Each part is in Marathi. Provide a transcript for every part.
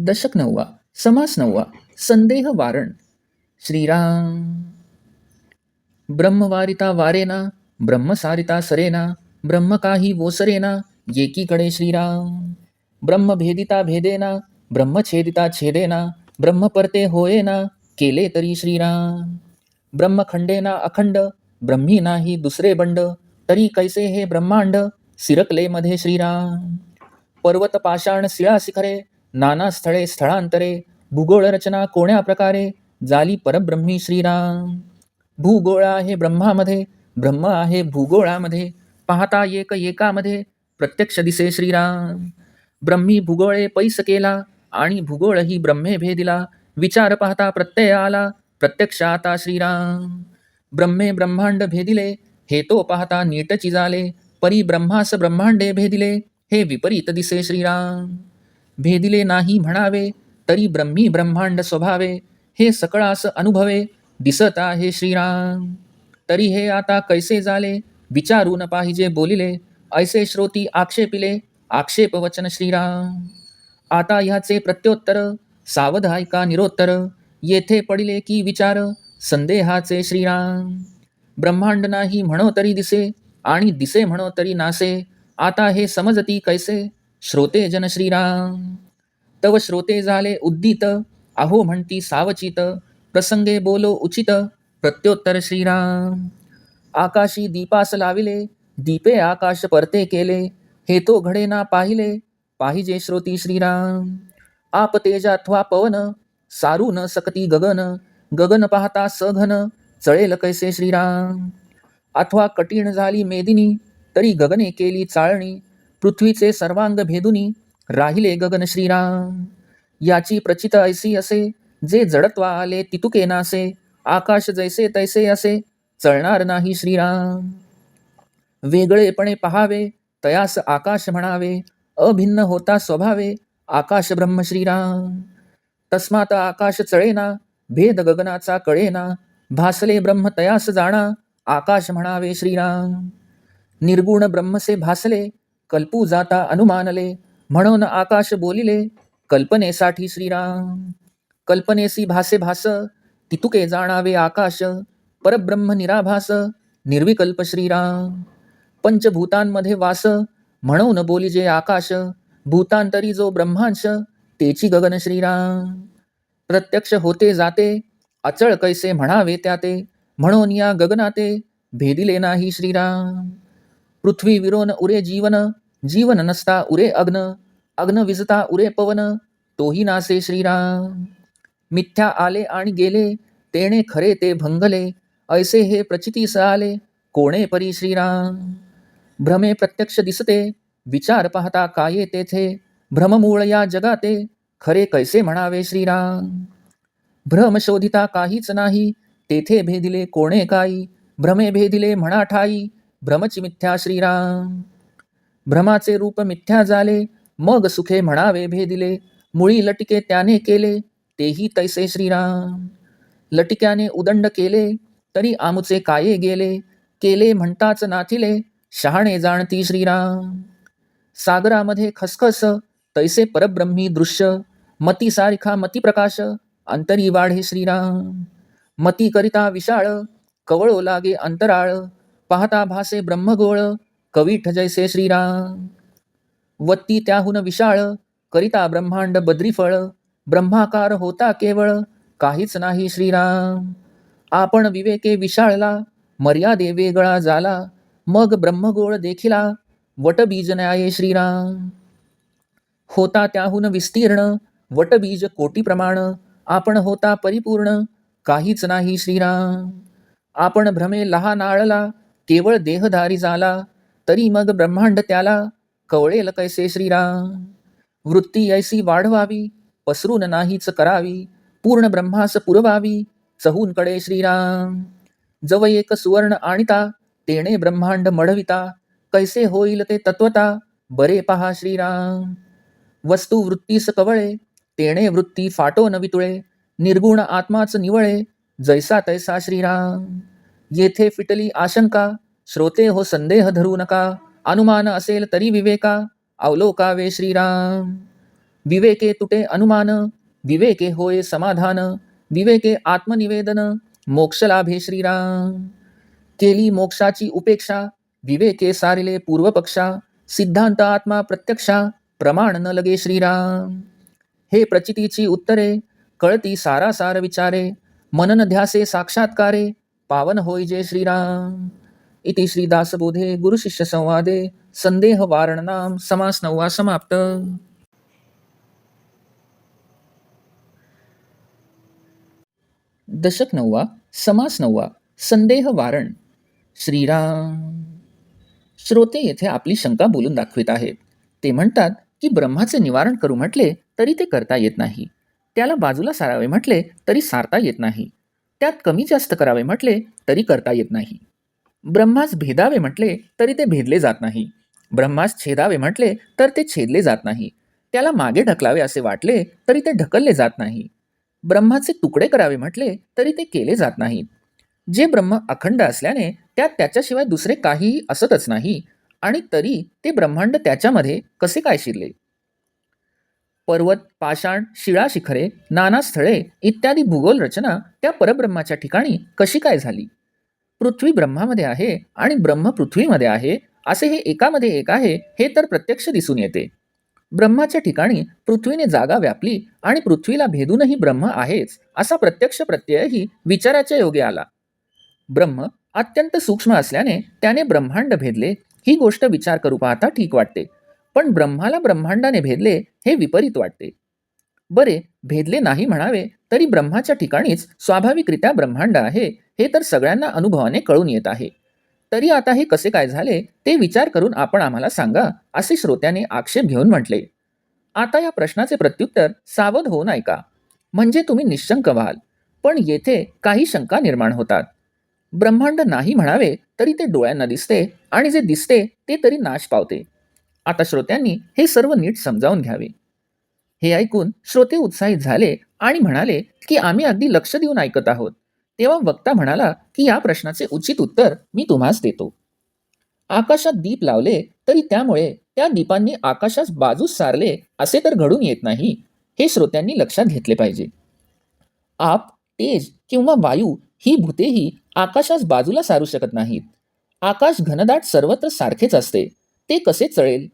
दशक नववा समास नववा संदेह वारण। श्रीराम। ब्रह्मवारिता वारेना, ब्रह्मसारिता सरेना, ब्रह्म का ही काही वोसरेना एकीकडे श्रीराम। ब्रह्मभेदिता भेदेना ब्रह्मछेदिता छेदेना ब्रह्मपरते होयेना केले तरी श्रीराम। ब्रह्मखंडेना अखंड, ब्रह्मी नाही दुसरे बंड, तरी कैसे हे ब्रह्मांड, सिरकले मध्ये श्रीराम। पर्वत पाषाण शिळा शिखरे नाना स्थळे स्थळांतरे भूगोळ रचना कोण्या प्रकारे? जाली परब्रह्मी श्रीराम. भूगोळ आहे ब्रह्मामध्ये ब्रह्म आहे भूगोळामध्ये पाहता एक एकामध्ये प्रत्यक्ष दिसे श्रीराम. ब्रह्मी भूगोळे पैस केला आणि भूगोळही ब्रह्मे भेदिला विचार पाहता प्रत्यय आला प्रत्यक्ष आता श्रीराम. ब्रह्मे ब्रह्मांड भेदिले हे तो पाहता नीटची झाले परी ब्रह्मास ब्रह्मांडे भेदिले हे विपरीत दिसे श्रीराम. भेदिले नाही म्हणावे तरी ब्रह्मी ब्रह्मांड स्वभावे हे सकळास अनुभवे दिसत आहे श्रीराम. तरी हे आता कैसे झाले विचारून पाहिजे बोलिले ऐसे श्रोती आक्षेपिले आक्षेप वचन श्रीराम. आता ह्याचे प्रत्योत्तर सावध ऐका निरोत्तर येथे पडिले की विचार संदेहाचे श्रीराम. ब्रह्मांड नाही म्हणो तरी दिसे आणि दिसे म्हणो तरी नासे आता हे समजती कैसे श्रोते जन श्रीराम। तव श्रोते झाले उद्दित। अहो म्हणती सावचित। प्रसंगे बोलो उचित। प्रत्योत्तर श्रीराम। आकाशी दीपास लाविले। दीपे आकाश परते केले। हे तो घडे ना पाहिले। पाहिजे श्रोती श्रीराम। आप तेज अथवा पवन। सारू न सकती गगन। गगन पाहता सघन। चळेल कैसे श्रीराम। अथवा कठीण झाली मेदिनी। तरी गगने केली चाळणी। पृथ्वीचे सर्वांग भेदुनी राहिले गगन श्रीराम. याची प्रचित ऐसी असे जे जडत्वा आले तितुके नासे आकाश जैसे तैसे असे चळणार नाही श्रीराम. वेगळेपणे पहावे तयास आकाश म्हणावे अभिन्न होता स्वभावे आकाश ब्रह्म श्रीराम. तस्मात आकाश चळेना भेद गगनाचा कळेना भासले ब्रह्म तयास जाणा आकाश म्हणावे श्रीराम. निर्गुण ब्रह्मसे भासले कल्पू जाता अनुमानले म्हणून आकाश बोलिले कल्पनेसाठी श्रीराम. कल्पनेसी भासे भास तितुके जाणावे आकाश परब्रह्म निराभास निर्विकल्प श्रीराम. पंचभूतांमध्ये वास म्हणून बोलिजे आकाश भूतांतरी जो ब्रह्मांश तेची गगन श्रीराम. प्रत्यक्ष होते जाते अचळ कैसे म्हणावे त्या ते म्हणून या गगनाते भेदिले नाही श्रीराम. पृथ्वी विरोन उरे जीवन जीवन नसता उरे अग्न अग्न विजता उरे पवन तोही नासे श्रीराम. मिथ्या आले आणि गेले तेणे खरे ते भंगले ऐसे हे प्रचितीस आले कोणे परी श्रीराम? भ्रमे प्रत्यक्ष दिसते विचार पाहता काय तेथे भ्रममूळ या जगाते खरे कैसे म्हणावे श्रीराम? भ्रम शोधिता काहीच नाही तेथे भेदिले कोणे काही भ्रमे भेदिले म्हणा ठाई भ्रमच मिथ्या श्रीराम. भ्रमाचे रूप मिथ्या झाले मग सुखे म्हणावे भेदिले मुळी लटिके त्याने केले तेही तैसे श्रीराम. लटिक्याने उदंड केले तरी आमुचे काये गेले केले म्हणताच नाथिले शहाणे जाणती श्रीराम. सागरामध्ये खसखस तैसे परब्रह्मी दृश्य मती सारिखा मती प्रकाश अंतरी वाढे श्रीराम. मती करिता विशाळ कवळो लागे अंतराळ पाहता भासे ब्रह्मगोळ कवीठ जैसे श्रीराम। वत्ती त्याहून विशाळ करिता ब्रह्मांड बद्रीफळ ब्रह्माकार होता केवळ काहीच नाही श्रीराम। आपण विवेके विशाळला मर्यादे वेगळा झाला मग ब्रह्मगोळ देखिला वटबीज न्याये श्रीराम। होता त्याहून विस्तीर्ण वटबीज कोटीप्रमाण आपण होता परिपूर्ण काहीच नाही श्रीराम। आपण भ्रमे लहान आळला केवळ देहधारी झाला तरी मग ब्रह्मांड त्याला कवळेल कैसे श्रीराम? वृत्ती ऐसी वाढवावी पसरून नाहीच करावी पूर्ण ब्रह्मास पुरवावी चहूनकडे श्रीराम. जव एक सुवर्ण आणिता तेणे ब्रह्मांड मढविता कैसे होईल ते तत्वता बरे पहा श्रीराम. वस्तू वृत्तीस कवळे तेणे वृत्ती फाटो न वितुळे निर्गुण आत्माच निवळे जैसा तैसा श्रीराम. येथे फिटली आशंका श्रोते हो संदेह धरू नका अनुमान असेल तरी विवेका अवलोकावे श्रीराम. विवेके तुटे अनुमान विवेके होय समाधान विवेके आत्मनिवेदन मोक्षलाभे श्रीराम. केली मोक्षाची उपेक्षा विवेके सारिले पूर्वपक्षा सिद्धांत आत्मा प्रत्यक्षा प्रमाण न लगे श्रीराम. हे प्रचितीची उत्तरे कळती सारासार विचारे मनन ध्यासे साक्षात्कारे पावन होय जय श्रीराम. इति श्रीदासबोधे गुरुशिष्यसंवादे सन्देहवारणनां संदेह समास नववा समाप्त दशक नववा समास नववा संदेह वारण श्रीराम। श्रोते येथे आपली शंका बोलून दाखवित आहेत. ते म्हणतात की ब्रह्माचे निवारण करू म्हटले तरी ते करता येत नाही. त्याला बाजूला सारावे म्हटले तरी सारता येत नाही. त्यात कमी जास्त करावे म्हटले तरी करता येत नाही. ब्रह्मास भेदावे म्हटले तरी ते भेदले जात नाही. ब्रह्मास छेदावे म्हटले तर ते छेदले जात नाही. त्याला मागे ढकलावे असे वाटले तरी ते ढकलले जात नाही. ब्रह्माचे तुकडे करावे म्हटले तरी ते केले जात नाहीत जे ब्रह्म अखंड असल्याने त्यात त्याच्याशिवाय दुसरे काहीही असतच नाही आणि तरी ते ब्रह्मांड त्याच्यामध्ये कसे काय शिरले? पर्वत पाषाण शिळा शिखरे नाना स्थळे इत्यादी भूगोल रचना त्या परब्रह्माच्या ठिकाणी कशी काय झाली? पृथ्वी ब्रह्मामध्ये आहे आणि ब्रह्म पृथ्वीमध्ये आहे असे हे एकामध्ये एक आहे हे तर प्रत्यक्ष दिसून येते. ब्रह्माच्या ठिकाणी पृथ्वीने जागा व्यापली आणि पृथ्वीला भेदूनही ब्रह्म आहेच असा प्रत्यक्ष प्रत्ययही विचाराच्या योगे आला. ब्रह्म अत्यंत सूक्ष्म असल्याने त्याने ब्रह्मांड भेदले ही गोष्ट विचार करू पाहता ठीक वाटते. पण ब्रह्माला ब्रह्मांडाने भेदले हे विपरीत वाटते. बरे भेदले नाही म्हणावे तरी ब्रह्माच्या ठिकाणीच स्वाभाविकरित्या ब्रह्मांड आहे हे तर सगळ्यांना अनुभवाने कळून येत आहे. तरी आता हे कसे काय झाले ते विचार करून आपण आम्हाला सांगा असे श्रोत्याने आक्षेप घेऊन म्हटले. आता या प्रश्नाचे प्रत्युत्तर सावध होऊन ऐका. म्हणजे तुम्ही निशंक व्हाल. पण येथे काही शंका निर्माण होतात. ब्रह्मांड नाही म्हणावे तरी ते डोळ्यांना दिसते आणि जे दिसते ते तरी नाश पावते. आता श्रोत्यांनी हे सर्व नीट समजावून घ्यावे. हे ऐकून श्रोते उत्साहित झाले आणि म्हणाले की आम्ही अगदी लक्ष देऊन ऐकत आहोत. तेव्हा वक्ता म्हणाला की या प्रश्नाचे उचित उत्तर मी तुम्हास देतो. आकाशात दीप लावले तरी त्यामुळे त्या दीपांनी आकाशास बाजूस सारले असे तर घडून येत नाही हे श्रोत्यांनी लक्षात घेतले पाहिजे. आप तेज किंवा वायू ही भूतेही आकाशास बाजूला सारू शकत नाहीत. आकाश घनदाट सर्वत्र सारखेच असते. ते कसे चळेल?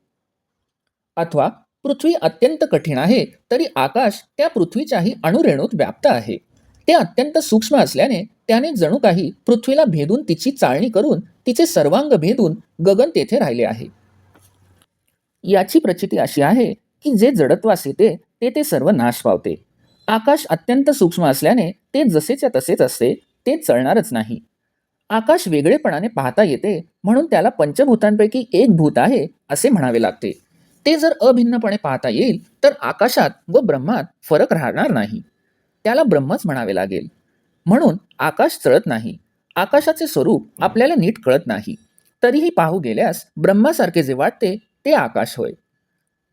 अथवा पृथ्वी अत्यंत कठीण आहे तरी आकाश त्या पृथ्वीच्याही अणुरेणूत व्याप्त आहे. ते अत्यंत सूक्ष्म असल्याने त्याने जणू काही पृथ्वीला भेदून तिची चाळणी करून तिचे सर्वांग भेदून गगन तेथे राहिले आहे. याची प्रचिती अशी आहे की जे जडत्वास येते ते ते सर्व नाश पावते. आकाश अत्यंत सूक्ष्म असल्याने ते जसेच्या तसेच असते ते चळणारच नाही. आकाश वेगळेपणाने पाहता येते म्हणून त्याला पंचभूतांपैकी एक भूत आहे असे म्हणावे लागते. ते जर अभिन्नपणे पाहता येईल तर आकाशात व ब्रह्मात फरक राहणार नाही. त्याला ब्रह्मच म्हणावे लागेल. म्हणून आकाश चळत नाही. आकाशाचे स्वरूप आपल्याला नीट कळत नाही. तरीही पाहू गेल्यास ब्रह्मासारखे जे वाटते ते आकाश होय.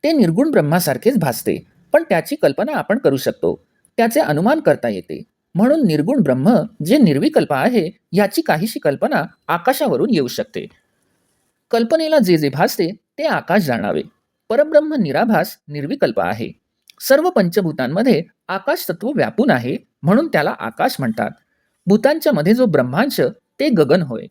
ते निर्गुण ब्रह्मासारखेच भासते पण त्याची कल्पना आपण करू शकतो. त्याचे अनुमान करता येते. म्हणून निर्गुण ब्रह्म जे निर्विकल्प आहे याची काहीशी कल्पना आकाशावरून येऊ शकते. कल्पनेला जे जे भासते ते आकाश जाणावे. परब्रह्म निराभास निर्विकल्प आहे. सर्व पंचभूतांमध्ये आकाश तत्व व्यापून आहे म्हणून त्याला आकाश म्हणतात. भूतांच्या मध्ये जो ब्रह्मांश ते गगन होय.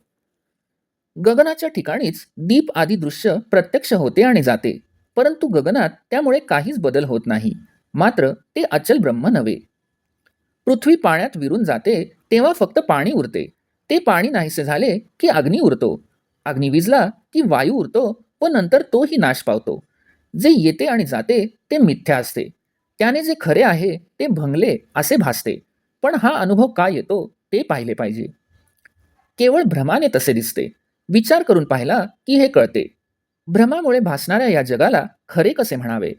गगनाच्या ठिकाणीच दीप आदी दृश्य प्रत्यक्ष होते आणि जाते. परंतु गगनात त्यामुळे काहीच बदल होत नाही. मात्र ते अचल ब्रह्म नव्हे. पृथ्वी पाण्यात विरून जाते तेव्हा फक्त पाणी उरते. ते पाणी नाहीसे झाले की अग्नी उरतो. अग्नी विजला की वायू उरतो व नंतर तोही नाश पावतो. जे येते आणि जाते ते मिथ्या असते. त्याने जे खरे आहे ते भंगले असे भासते. पण हा अनुभव का येतो ते पाहिले पाहिजे. केवळ भ्रमाने तसे दिसते. विचार करून पाहिला की हे कळते. भ्रमामुळे भासणाऱ्या या जगाला खरे कसे म्हणावे?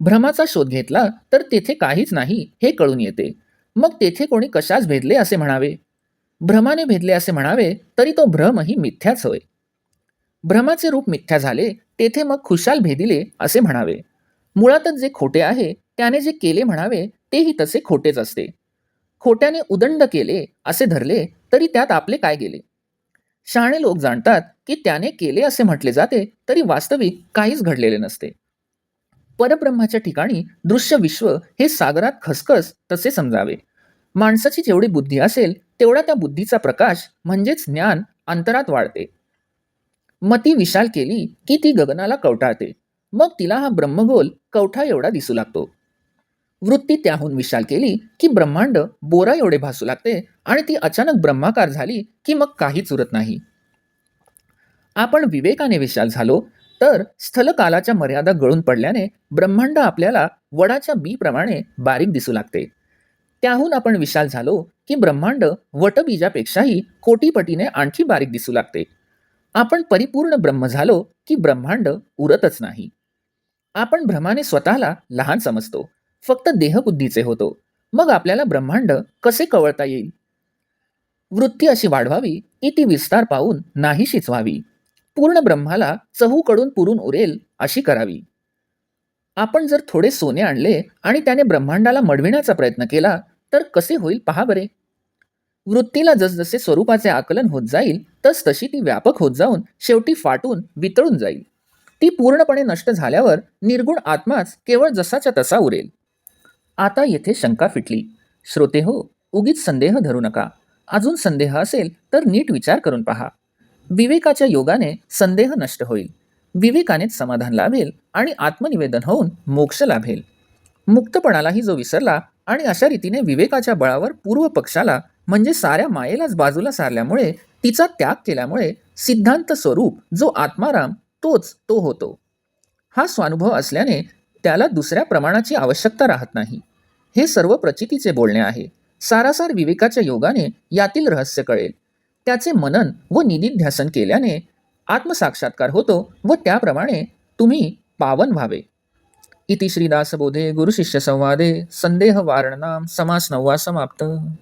भ्रमाचा शोध घेतला तर तेथे काहीच नाही हे कळून येते. मग तेथे कोणी कशाच भेदले असे म्हणावे? भ्रमाने भेदले असे म्हणावे तरी तो भ्रमही मिथ्याच होय. भ्रमाचे रूप मिथ्या झाले तेथे मग खुशाल भेदिले असे म्हणावे. मुळातच जे खोटे आहे त्याने जे केले म्हणावे तेही तसे खोटेच असते. खोट्याने उदंड केले असे धरले तरी त्यात आपले काय गेले? शहाणे लोक जाणतात की त्याने केले असे म्हटले जाते तरी वास्तविक काहीच घडलेले नसते. परब्रह्माच्या ठिकाणी दृश्य विश्व हे सागरात खसखस तसे समजावे. माणसाची जेवढी बुद्धी असेल तेवढा त्या बुद्धीचा प्रकाश म्हणजेच ज्ञान अंतरात वाढते. मती विशाल केली की ती गगनाला कवटाळते. मग तिला हा ब्रह्मगोल कवठा एवढा दिसू लागतो. वृत्ती त्याहून विशाल केली की ब्रह्मांड बोरा एवढे भासू लागते आणि ती अचानक ब्रह्माकार झाली की मग काहीच उरत नाही. आपण विवेकाने विशाल झालो तर स्थलकालाच्या मर्यादा गळून पडल्याने ब्रह्मांड आपल्याला वडाच्या बीप्रमाणे बारीक दिसू लागते. त्याहून आपण विशाल झालो की ब्रह्मांड वटबीजापेक्षाही कोटीपटीने आणखी बारीक दिसू लागते. आपण परिपूर्ण ब्रह्म झालो की ब्रह्मांड उरतच नाही. आपण भ्रमाने स्वतःला लहान समजतो फक्त देहबुद्धीचे होतो. मग आपल्याला ब्रह्मांड कसे कवळता येईल? वृत्ती अशी वाढवावी की ती विस्तार पाहून नाहीशीच व्हावी. पूर्ण ब्रह्माला चहूकडून पुरून उरेल अशी करावी. आपण जर थोडे सोने आणले आणि त्याने ब्रह्मांडाला मडविण्याचा प्रयत्न केला तर कसे होईल पहा बरे. वृत्तीला जसजसे स्वरूपाचे आकलन होत जाईल तस तशी ती व्यापक होत जाऊन शेवटी फाटून वितळून जाईल. ती पूर्णपणे नष्ट झाल्यावर निर्गुण आत्माच केवळ जसाच्या तसा उरेल. आता येथे शंका फिटली. श्रोते हो उगीच संदेह धरू नका. अजून संदेह असेल तर नीट विचार करून पहा. विवेकाच्या योगाने संदेह नष्ट होईल. विवेकानेच समाधान लाभेल आणि आत्मनिवेदन होऊन मोक्ष लाभेल. मुक्तपणालाही जो विसरला आणि अशा रीतीने विवेकाच्या बळावर पूर्व पक्षाला म्हणजे साऱ्या मायेलाच बाजूला सारल्यामुळे तिचा त्याग केल्यामुळे सिद्धांत स्वरूप जो आत्माराम तोच तो होतो. हा स्वानुभव असल्याने त्याला दुसऱ्या प्रमाणाची आवश्यकता राहत नाही. हे सर्व प्रचितीचे बोलणे आहे. सारासार विवेकाच्या योगाने यातील रहस्य कळेल. त्याचे मनन व निधिध्यासन केल्याने आत्मसाक्षात्कार होतो व त्याप्रमाणे तुम्ही पावन व्हावे. इति श्रीदासबोधे गुरुशिष्य संवादे संदेह वारणनाम समास नववा समाप्त.